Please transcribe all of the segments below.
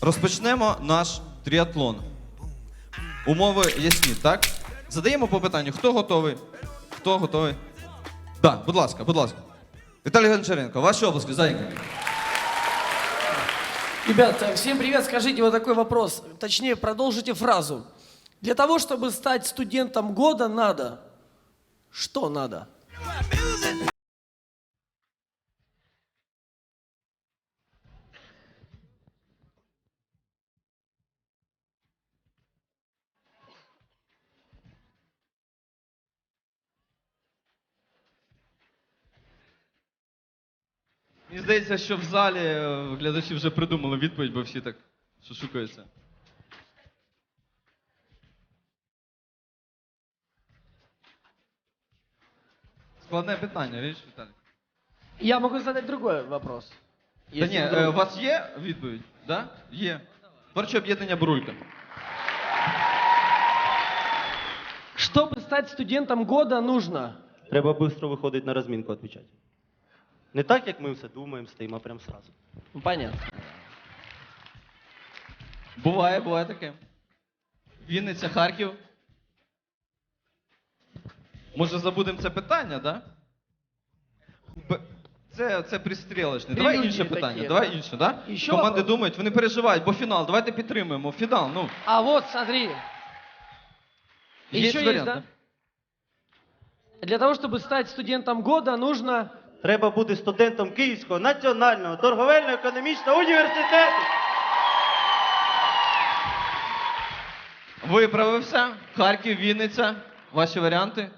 Розпочнемо наш тріатлон. Умови ясні, так? Задаємо по питанню, хто готовий? Хто готовий? Так, будь ласка, будь ласка. Віталій Гончаренко, ваші обласки, зайняті. Ребят, э, всем привет. Скажите вот такой вопрос. Точнее, продолжите фразу. Для того, чтобы стать студентом года, надо... Что надо? Мені здається, що в залі е, глядачі вже придумали відповідь, бо всі так шушукаються. Складне питання, річ, Віталій. Я могу задать другой вопрос. Та Если ні, вдруг- е, у вас є відповідь? Да? Є. Творче об'єднання Бурулька. Чтобы стать студентом года, нужно... Треба швидко виходити на розмінку відповідати. Не так, як ми все думаємо, стоїмо а прям сразу. Ну, Понятно. Буває, буває таке. Вінниця, Харків. Може забудемо це питання, да? Це, це пристрілочне. Давай Прелюдії інше питання. такі, Давай да? інше, да? Іще Команди думають, вони переживають, бо фінал. Давайте підтримуємо. Фінал, ну. А вот, смотри. Є Еще есть, варіант, да? Для того, чтобы стать студентом года, нужно... Треба бути студентом Київського національного торговельно-економічного університету. Виправився. Харків, Вінниця. Ваші варіанти.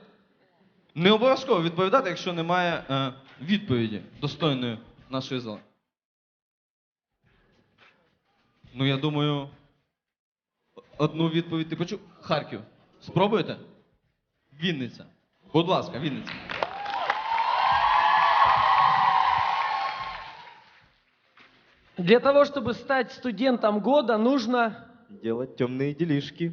Не обов'язково відповідати, якщо немає е, відповіді достойної нашої зали. Ну, я думаю, одну відповідь ти почув. Харків. Спробуєте? Вінниця. Будь ласка, Вінниця. Для того, чтобы стать студентом года, нужно... Делать темні ділішки.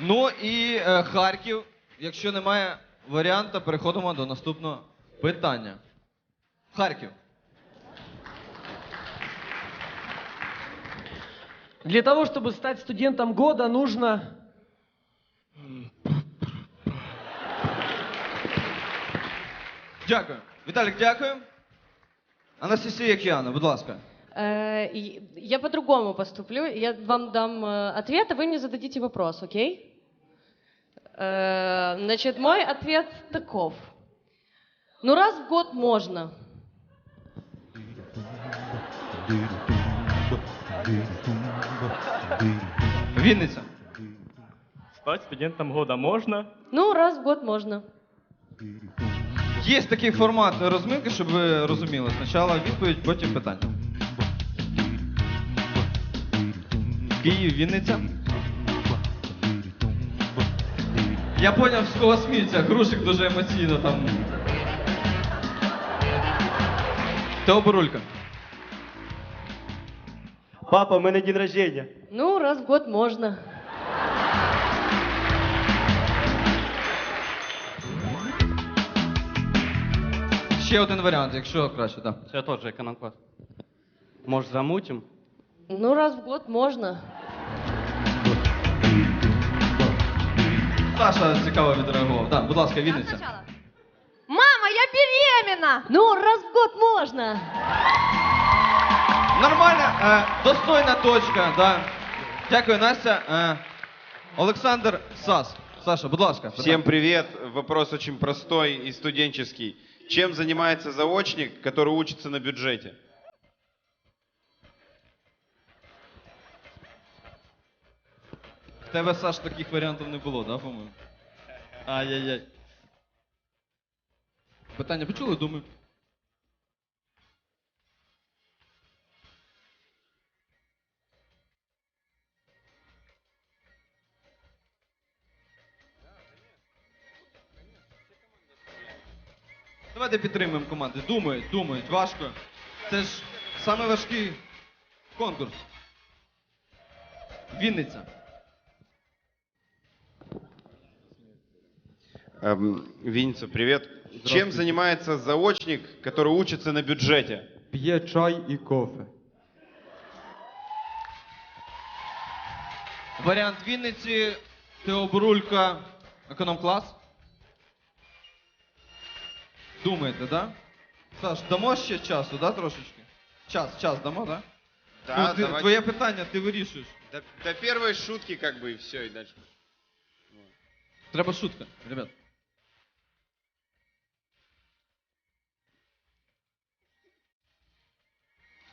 Ну і е, Харків. Якщо немає варіанта, переходимо до наступного питання. Харків. Для того, чтобы стать студентом года, нужно... Дякую. Віталік, дякую. Анастасія Кіана, будь ласка. Э, и Я по-другому поступлю. Я вам дам э, ответ, а вы мне зададите вопрос, окей? Э, Значит, мой ответ таков. Ну, раз в год можно. Вінниця. Стать студентом года можно. Ну, раз в год можно. Є такий формат розминки, щоб ви розуміли. Спочатку відповідь, потім питання. Київ, Вінниця. Я поняв, з кого сміються. Грушик дуже емоційно там. Тео Борулька. Папа, в мене день рождения. Ну, раз в год можно. Ще один варіант, якщо краще, так. Це теж економ-клас. Може, замутим? Ну, раз в год можно. Саша цікаво відреагував. Так, будь ласка, Вінниця. Мама, я беременна! Ну, раз в год можно. Нормальна, е, достойна точка, да. Дякую, Настя. Е, Олександр Сас. Саша, будь ласка. Всем привет. Вопрос очень простой и студенческий. Чем занимается заочник, который учится на бюджете? В тебе, Саш, таких варіантів не було, да, по-моєму? Ай-яй-яй. Питання почули, думаю. Давайте підтримуємо команди. Думають, думають, важко. Це ж саме важкий конкурс. Вінниця. Эм, Винница, привет. Чем занимается заочник, который учится на бюджете? п'є чай і кофе. Варіант Вінниці, Теобрулька, економ-клас. Думаєте, да? Саш, дамо ще часу, да, трошечки? Час, час дамо, да? Да, ну, ти, давайте. твоє питання, ти вирішуєш. До, до первой шутки как бы и все, и дальше. Треба шутка, ребят.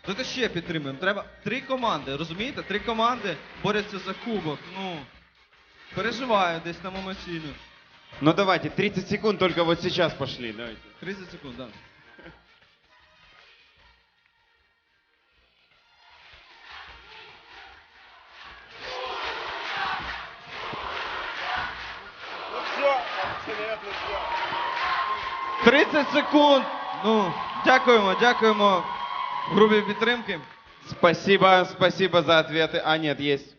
Давайте ще підтримуємо. Треба три команди, розумієте? Три команди борються за кубок. Ну, переживаю десь там емоційно. Ну давайте, 30 секунд только вот сейчас пошли, давайте. 30 секунд, да. Тридцять секунд. Ну, дякуємо, дякуємо групі підтримки. Спасибо, спасибо за ответы. А, нет, есть.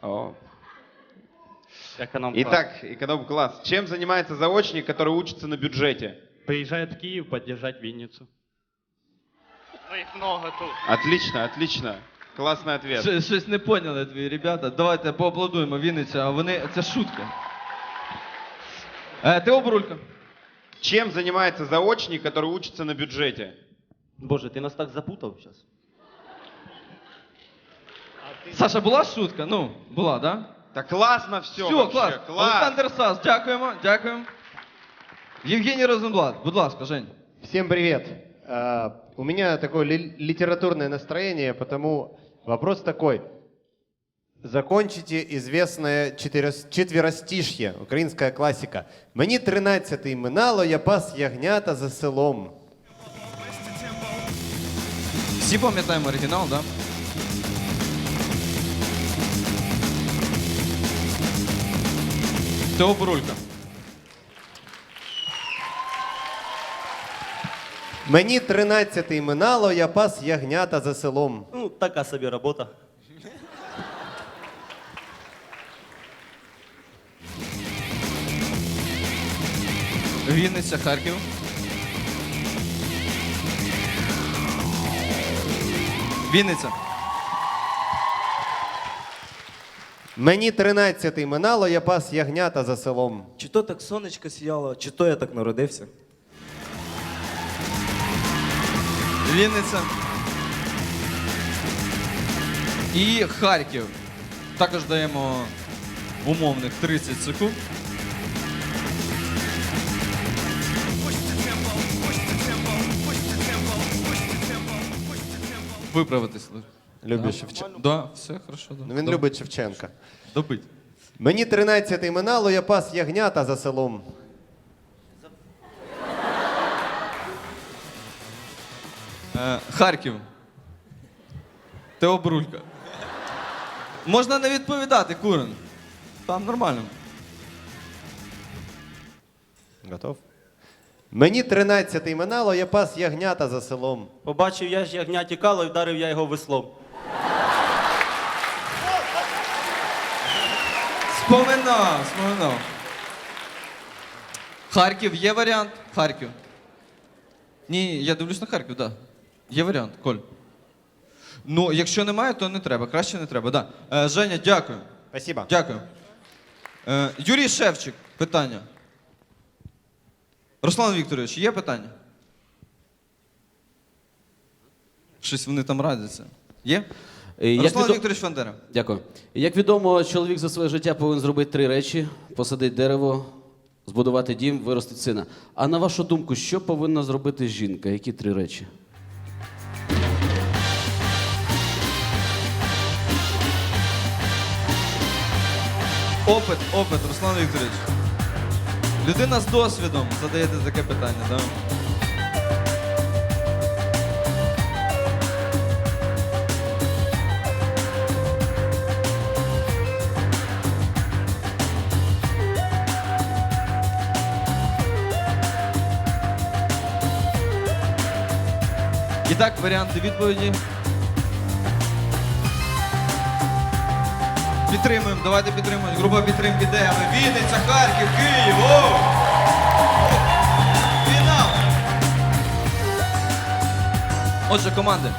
О. Економ Итак, эконом-класс. Чем занимается заочник, который учится на бюджете? Приезжает в Киев поддержать Винницу. Ну їх много тут. Отлично, отлично. Классный ответ. Щ- Щось не поняли твої ребята. Давайте поаплодуємо Вінниця, а вони. Це шутка. Е, Тео Брулька. Чем занимается заочник, который учится на бюджете? Боже, ти нас так запутав зараз. Саша, була шутка? Ну, була, да? Да классно все. Все, клас. Олександр Сас, дякуємо, дякуємо. Євгеній Розенблат, будь ласка, Жень. Всем привет. У меня такое ли- литературное настроение, потому вопрос такой. Закончите известное четверостишье, українська класика. Мені тринадцятий минало, я пас ягнята за селом. Всі пам'ятаємо оригінал, да? Тео Брулька. Мені тринадцятий минало, я пас ягнята за селом. Ну, така собі робота. Вінниця, Харків. Вінниця. Мені тринадцятий минало, я пас ягнята за селом. Чи то так сонечко сіяло, чи то я так народився. Вінниця. І Харків. Також даємо умовних 30 секунд. Виправитись. Любить Шевченка. Да, все хорошо. Да. Ну, він Доб- любить Шевченка. Добить. Мені тринадцятий минало, я пас ягнята за селом. Е, Харків. Тео Брулька. Можна не відповідати, Курен. Там нормально. Готов? Мені тринадцятий минало, я пас ягнята за селом. Побачив я ж ягня тікало і вдарив я його веслом. Споминав, споминав. Харків, є варіант? Харків. Ні, я дивлюсь на Харків, так. Да. Є варіант, Коль. Ну, якщо немає, то не треба. Краще не треба. Да. Е, Женя, дякую. Спасибо. Дякую. Е, Юрій Шевчик, питання. Руслан Вікторович, є питання? Щось вони там радяться. Є? Е, Як Руслан відо- Вікторович Фандера. Дякую. Як відомо, чоловік за своє життя повинен зробити три речі: посадити дерево, збудувати дім, виростити сина. А на вашу думку, що повинна зробити жінка? Які три речі? Опит, опит, Руслан Вікторович. Людина з досвідом задаєте таке питання, так? І так, варіанти відповіді. Підтримуємо, давайте підтримуємо. Група підтримки де? Вінниця, Харків, Київ. О! Фінал! Отже, команди.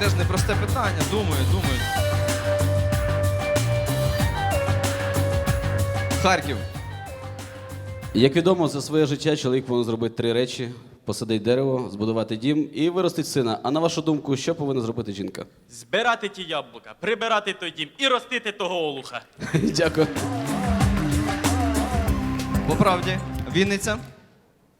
Теж непросте питання, думаю, думаю. Харків. Як відомо, за своє життя чоловік повинен зробити три речі: посадити дерево, збудувати дім і виростити сина. А на вашу думку, що повинна зробити жінка? Збирати ті яблука, прибирати той дім і ростити того олуха. Дякую. По правді, Вінниця.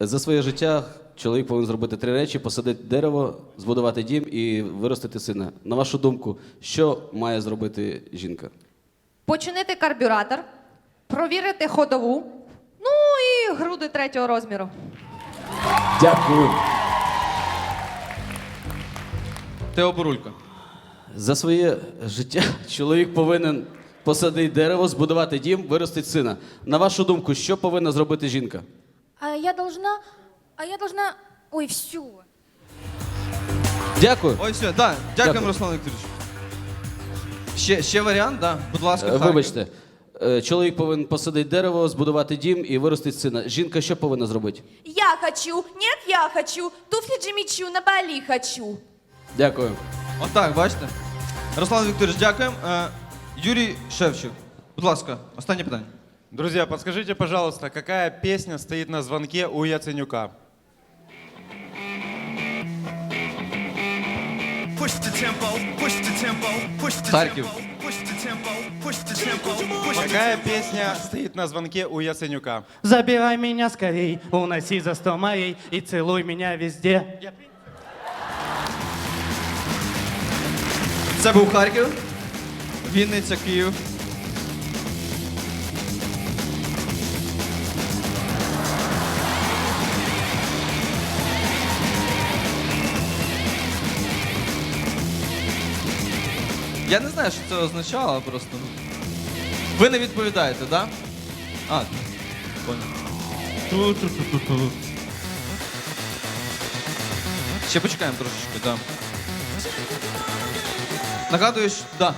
За своє життя чоловік повинен зробити три речі: посадити дерево, збудувати дім і виростити сина. На вашу думку, що має зробити жінка? Починити карбюратор, провірити ходову, і груди третього розміру. Дякую. Тео Бурулько. За своє життя чоловік повинен посадити дерево, збудувати дім, виростити сина. На вашу думку, що повинна зробити жінка? А я должна... А я должна... Ой, все. Дякую. Ой, все, да. Дякуємо, Дякую. Руслан Вікторович. Ще, ще варіант, да. Будь ласка, Е, Харків. Вибачте, чоловік повинен посадити дерево, збудувати дім і виростити сина. Жінка що повинна зробити? Я хочу. Нет, я хочу. Туфли Джимичу на Бали хочу. Дякую. Отак, бачите? Руслан Вікторович, дякуємо. Е, Юрій Шевчук. Будь ласка, останнє питання. Друзья, подскажите, пожалуйста, какая песня стоит на звонке у Яценюка? Харків. Какая песня стоит на звонке у Яценюка? Забирай меня скорей, уноси за сто моей и целуй меня везде. Це був Харків. Вінниця, Київ. Я не знаю, що це означало просто. Ви не відповідаєте, так? Да? А, понял. Ще почекаємо трошечки, так. Да. Нагадую, що... Да.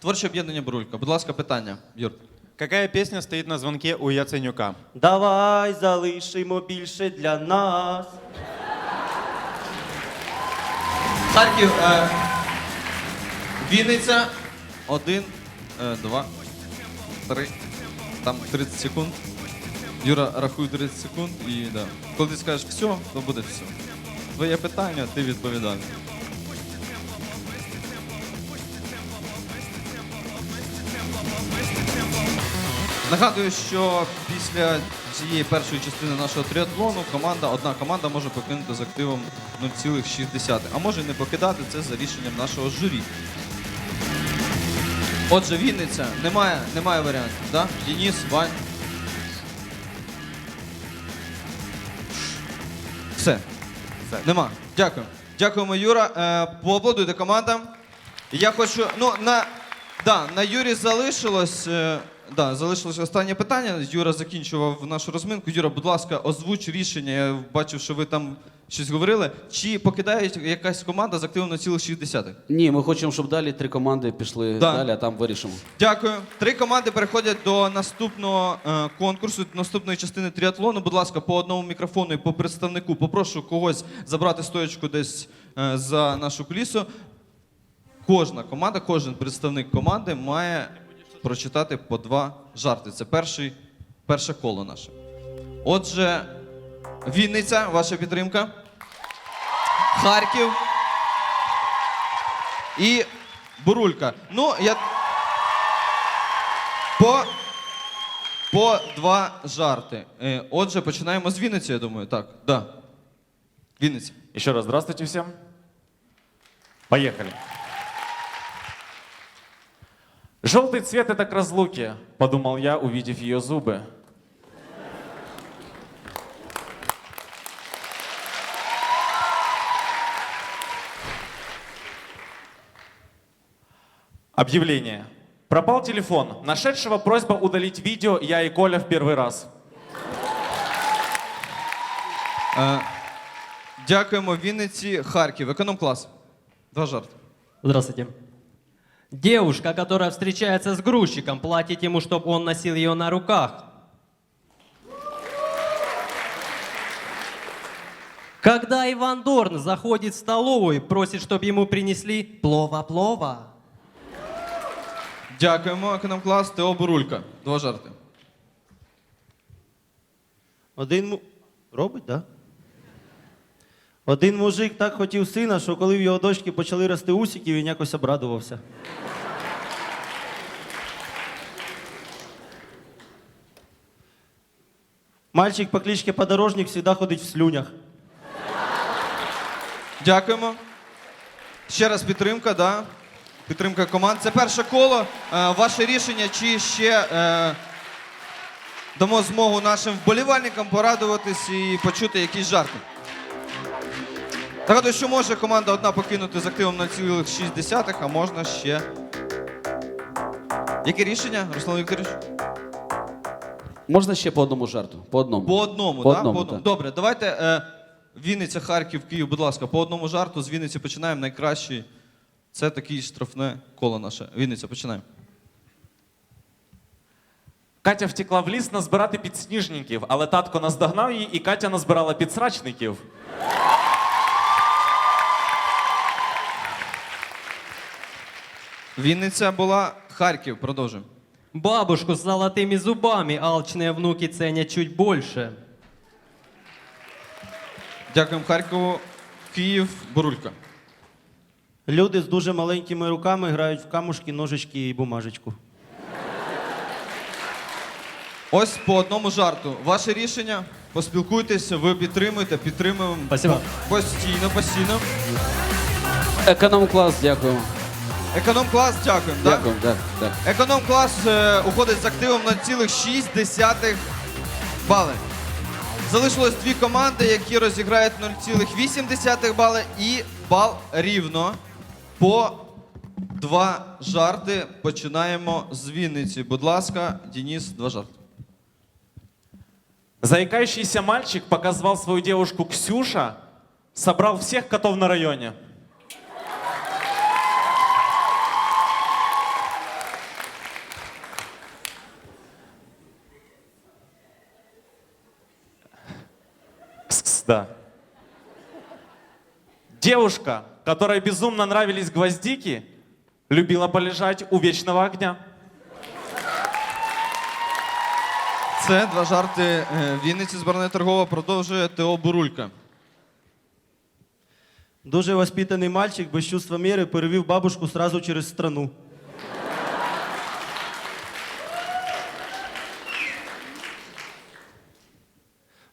Творче об'єднання Брулька. Будь ласка, питання, Юр. Какая песня стоит на звонке у Яценюка? Давай залишимо більше для нас. Харків. Е, Вінниця. Один, е, два, три. Там 30 секунд. Юра, рахуй 30 секунд і да. Коли ти скажеш все, то буде все. Твоє питання, ти відповідаєш. Нагадую, що після цієї першої частини нашого триатлону команда, одна команда може покинути з активом 0,6, а може не покидати це за рішенням нашого журі. Отже, Вінниця, немає, немає варіантів, да? Денис, Вань. Все. Нема. Дякую. Дякуємо, Юра. Е, поаплодуйте командам. Я хочу. Ну, на, да, на Юрі залишилось. Е, да, залишилось останнє питання. Юра закінчував нашу розминку. Юра, будь ласка, озвуч рішення. Я бачив, що ви там щось говорили. Чи покидає якась команда з активом на цілих 60? Ні, ми хочемо, щоб далі три команди пішли Да. далі, а там вирішимо. Дякую. Три команди переходять до наступного е, конкурсу, наступної частини тріатлону. Будь ласка, по одному мікрофону і по представнику. Попрошу когось забрати стоячку десь е, за нашу кулісу. Кожна команда, кожен представник команди має прочитати по два жарти. Це перший, перше коло наше. Отже, Вінниця, ваша підтримка. Харків. І Бурулька. Ну, я. По, по два жарти. Е, Отже, починаємо з Вінниці, я думаю. Так, да. Вінниця. Еще раз здравствуйте всем. Поехали. Желтый цвет это к разлуке, подумал я, увидев ее зубы. Объявление. Пропал телефон. Нашедшего просьба удалить видео «Я и Коля в первый раз». Е, Дякуємо Вінниці, Харків, эконом-класс. Два жарти. Здравствуйте. Девушка, которая встречается с грузчиком, платит ему, чтобы он носил ее на руках. Когда Иван Дорн заходит в столовую и просит, чтобы ему принесли плова-плова. Дякуємо, економ-клас. Тео Бурулька. Два жарти. Один му... робить, так? Да? Один мужик так хотів сина, що коли в його дочки почали рости усики, він якось обрадувався. Мальчик по кличці Подорожник завжди ходить в слюнях. Дякуємо. Ще раз підтримка, да. Підтримка команд. Це перше коло. Е, ваше рішення, чи ще е, дамо змогу нашим вболівальникам порадуватись і почути якісь жарти. Нагадую, що може команда одна покинути з активом 0,6, а можна ще. Яке рішення, Руслан Вікторович? Можна ще по одному жарту? По одному. По одному, По так? одному, по одному. так. Добре, давайте е, Вінниця, Харків, Київ, будь ласка, по одному жарту. З Вінниці починаємо. Найкращий. Це таке штрафне коло наше. Вінниця, починаємо. Катя втекла в ліс назбирати підсніжників, але татко наздогнав її, і Катя назбирала підсрачників. Вінниця була Харків. Продовжуємо. Бабушку с золотыми зубами алчные внуки ценят чуть больше. Дякуємо Харкову. Київ, Бурулька. Люди з дуже маленькими руками грають в камушки, ножички і бумажечку. Ось по одному жарту. Ваше рішення. Поспілкуйтеся, ви підтримуєте, підтримуємо. Спасибо. Постійно, постійно. Економ-клас, дякуємо. Економ-клас, дякуємо. так? Дякуємо, так, так. Економ-клас е, уходить з активом на цілих 6 бали. Залишилось дві команди, які розіграють 0,8 бали і бал рівно. По два жарти. Починаємо з Вінниці. Будь ласка, Денис, два жарти. Заикающийся мальчик показывал свою девушку Ксюша, собрал всех котов на районе. Кс-кс, Да. Девушка, которой безумно нравились гвоздики, любила полежать у вечного огня. Це два жарти е, Вінниці. Зборна торгова продовжує Тео Бурулька. Дуже воспитаний мальчик без чувства міри перевів бабушку сразу через страну.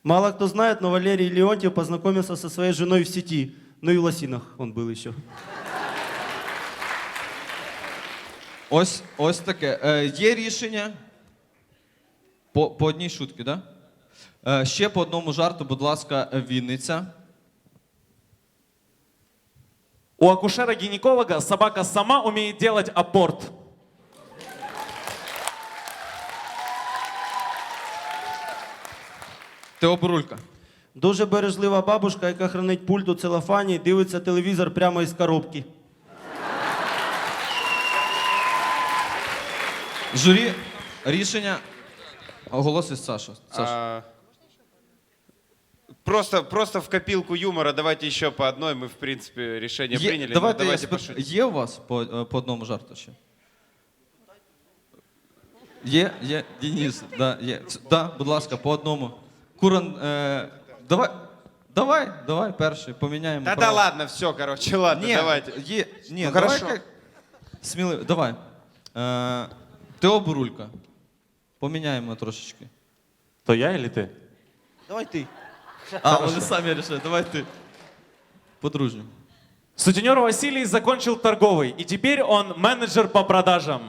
Мало кто знает, но Валерий Леонтьев познакомился со своей женой в сети. Ну и в лосинах он был еще. Ось, ось таке. Е, є рішення. По, по одній шутці, так? Да? Е, ще по одному жарту, будь ласка, Вінниця. У акушера-гинеколога собака сама умеет делать аборт. Тео Бурулька. Дуже бережлива бабушка, яка хранить пульт у целофані, дивиться телевізор прямо із коробки. Журі, рішення оголосить Саша. Саша. А, Просто, просто в копилку юмора давайте еще по одной. Мы, в принципе, решение Є, приняли. но давайте, я давайте спит- пошутим. є у вас по, е, по одному жарту ще? Є, є, Денис, да, є. Ц- Да, будь ласка, по одному. Куран, е, давай, давай, давай перший, поміняємо. Да да право. ладно, все, короче, ладно, Ні, давайте. Є, ні, Ну, давай хорошо. як- Сміливо, давай. Е, Тео Бурулька. Поміняємо трошечки. То я или ты? Давай ти. А, вони самі рішили, давай ти. По-дружньому. Сутенер Василий закончил торговый, и теперь он менеджер по продажам.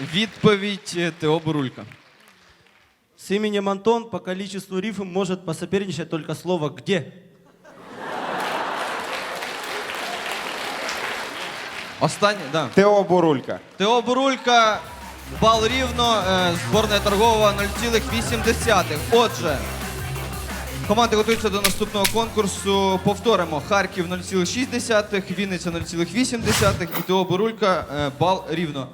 Відповідь е, Тео Бурулька. С именем Антон по количеству рифм может посоперничать только слово «где». Останнє, да. Тео Бурулька. Тео Бурулька, бал рівно, е, зборна торгова 0,8. Отже, команди готуються до наступного конкурсу. Повторимо: Харків 0,6, Вінниця 0,8 і Тео Бурулька, е, бал рівно.